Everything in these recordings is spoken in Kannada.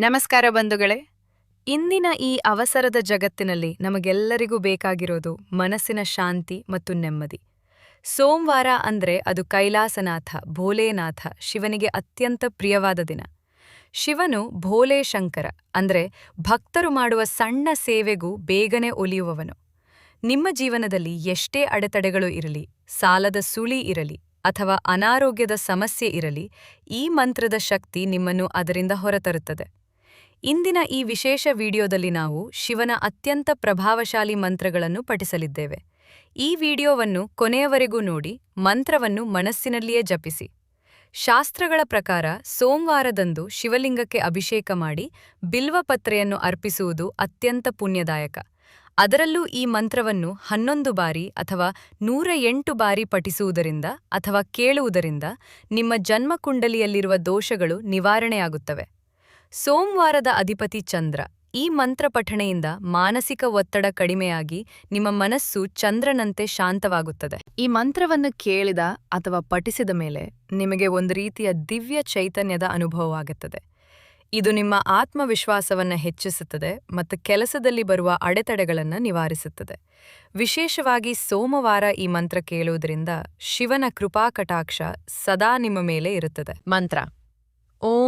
ನಮಸ್ಕಾರ ಬಂಧುಗಳೇ. ಇಂದಿನ ಈ ಅವಸರದ ಜಗತ್ತಿನಲ್ಲಿ ನಮಗೆಲ್ಲರಿಗೂ ಬೇಕಾಗಿರೋದು ಮನಸ್ಸಿನ ಶಾಂತಿ ಮತ್ತು ನೆಮ್ಮದಿ. ಸೋಮವಾರ ಅಂದ್ರೆ ಅದು ಕೈಲಾಸನಾಥ, ಭೋಲೇನಾಥ, ಶಿವನಿಗೆ ಅತ್ಯಂತ ಪ್ರಿಯವಾದ ದಿನ. ಶಿವನು ಭೋಲೆ ಶಂಕರ ಅಂದ್ರೆ ಭಕ್ತರು ಮಾಡುವ ಸಣ್ಣ ಸೇವೆಗೂ ಬೇಗನೆ ಒಲಿಯುವವನು. ನಿಮ್ಮ ಜೀವನದಲ್ಲಿ ಎಷ್ಟೇ ಅಡೆತಡೆಗಳು ಇರಲಿ, ಸಾಲದ ಸುಳಿ ಇರಲಿ ಅಥವಾ ಅನಾರೋಗ್ಯದ ಸಮಸ್ಯೆ ಇರಲಿ, ಈ ಮಂತ್ರದ ಶಕ್ತಿ ನಿಮ್ಮನ್ನು ಅದರಿಂದ ಹೊರತರುತ್ತದೆ. ಇಂದಿನ ಈ ವಿಶೇಷ ವಿಡಿಯೋದಲ್ಲಿ ನಾವು ಶಿವನ ಅತ್ಯಂತ ಪ್ರಭಾವಶಾಲಿ ಮಂತ್ರಗಳನ್ನು ಪಠಿಸಲಿದ್ದೇವೆ. ಈ ವಿಡಿಯೋವನ್ನು ಕೊನೆಯವರೆಗೂ ನೋಡಿ, ಮಂತ್ರವನ್ನು ಮನಸ್ಸಿನಲ್ಲಿಯೇ ಜಪಿಸಿ. ಶಾಸ್ತ್ರಗಳ ಪ್ರಕಾರ ಸೋಮವಾರದಂದು ಶಿವಲಿಂಗಕ್ಕೆ ಅಭಿಷೇಕ ಮಾಡಿ ಬಿಲ್ವಪತ್ರೆಯನ್ನು ಅರ್ಪಿಸುವುದು ಅತ್ಯಂತ ಪುಣ್ಯದಾಯಕ. ಅದರಲ್ಲೂ ಈ ಮಂತ್ರವನ್ನು ಹನ್ನೊಂದು ಬಾರಿ ಅಥವಾ ನೂರ ಎಂಟು ಬಾರಿ ಪಠಿಸುವುದರಿಂದ ಅಥವಾ ಕೇಳುವುದರಿಂದ ನಿಮ್ಮ ಜನ್ಮಕುಂಡಲಿಯಲ್ಲಿರುವ ದೋಷಗಳು ನಿವಾರಣೆಯಾಗುತ್ತವೆ. ಸೋಮವಾರದ ಅಧಿಪತಿ ಚಂದ್ರ ಈ ಮಂತ್ರ ಪಠಣೆಯಿಂದ ಮಾನಸಿಕ ಒತ್ತಡ ಕಡಿಮೆಯಾಗಿ ನಿಮ್ಮ ಮನಸ್ಸು ಚಂದ್ರನಂತೆ ಶಾಂತವಾಗುತ್ತದೆ. ಈ ಮಂತ್ರವನ್ನು ಕೇಳಿದ ಅಥವಾ ಪಠಿಸಿದ ಮೇಲೆ ನಿಮಗೆ ಒಂದು ರೀತಿಯ ದಿವ್ಯ ಚೈತನ್ಯದ ಅನುಭವವಾಗುತ್ತದೆ. ಇದು ನಿಮ್ಮ ಆತ್ಮವಿಶ್ವಾಸವನ್ನು ಹೆಚ್ಚಿಸುತ್ತದೆ ಮತ್ತು ಕೆಲಸದಲ್ಲಿ ಬರುವ ಅಡೆತಡೆಗಳನ್ನು ನಿವಾರಿಸುತ್ತದೆ. ವಿಶೇಷವಾಗಿ ಸೋಮವಾರ ಈ ಮಂತ್ರ ಕೇಳುವುದರಿಂದ ಶಿವನ ಕೃಪಾ ಕಟಾಕ್ಷ ಸದಾ ನಿಮ್ಮ ಮೇಲೆ ಇರುತ್ತದೆ. ಮಂತ್ರ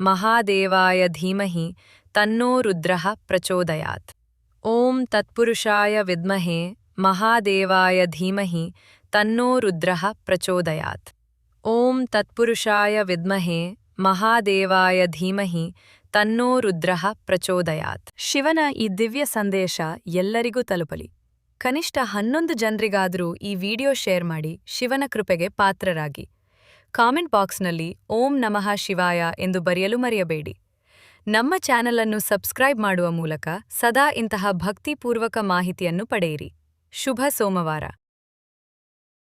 ಮಹಾದೇವಾಯ ಧೀಮಹಿ ತನ್ನೋ ರುದ್ರಃ ಪ್ರಚೋದಯಾತ್. ಓಂ ತತ್ಪುರುಷಾಯ ವಿದ್ಮಹೆ ಮಹಾದೇವಾಯ ಧೀಮಹಿ ತನ್ನೋ ರುದ್ರಃ ಪ್ರಚೋದಯಾತ್. ಓಂ ತತ್ಪುರುಷಾಯ ವಿದ್ಮಹೆ ಮಹಾದೇವಾಯ ಧೀಮಹಿ ತನ್ನೋ ರುದ್ರಃ ಪ್ರಚೋದಯಾತ್. ಶಿವನ ಈ ದಿವ್ಯ ಸಂದೇಶ ಎಲ್ಲರಿಗೂ ತಲುಪಲಿ. ಕನಿಷ್ಠ ಹನ್ನೊಂದು ಜನರಿಗಾದರೂ ಈ ವಿಡಿಯೋ ಶೇರ್ ಮಾಡಿ ಶಿವನ ಕೃಪೆಗೆ ಪಾತ್ರರಾಗಿ. ಕಾಮೆಂಟ್ ಬಾಕ್ಸ್ನಲ್ಲಿ ಓಂ ನಮಃ ಶಿವಾಯ ಎಂದು ಬರೆಯಲು ಮರೆಯಬೇಡಿ. ನಮ್ಮ ಚಾನೆಲ್ ಅನ್ನು ಸಬ್ಸ್ಕ್ರೈಬ್ ಮಾಡುವ ಮೂಲಕ ಸದಾ ಇಂತಹ ಭಕ್ತಿಪೂರ್ವಕ ಮಾಹಿತಿಯನ್ನು ಪಡೆಯಿರಿ. ಶುಭ ಸೋಮವಾರ.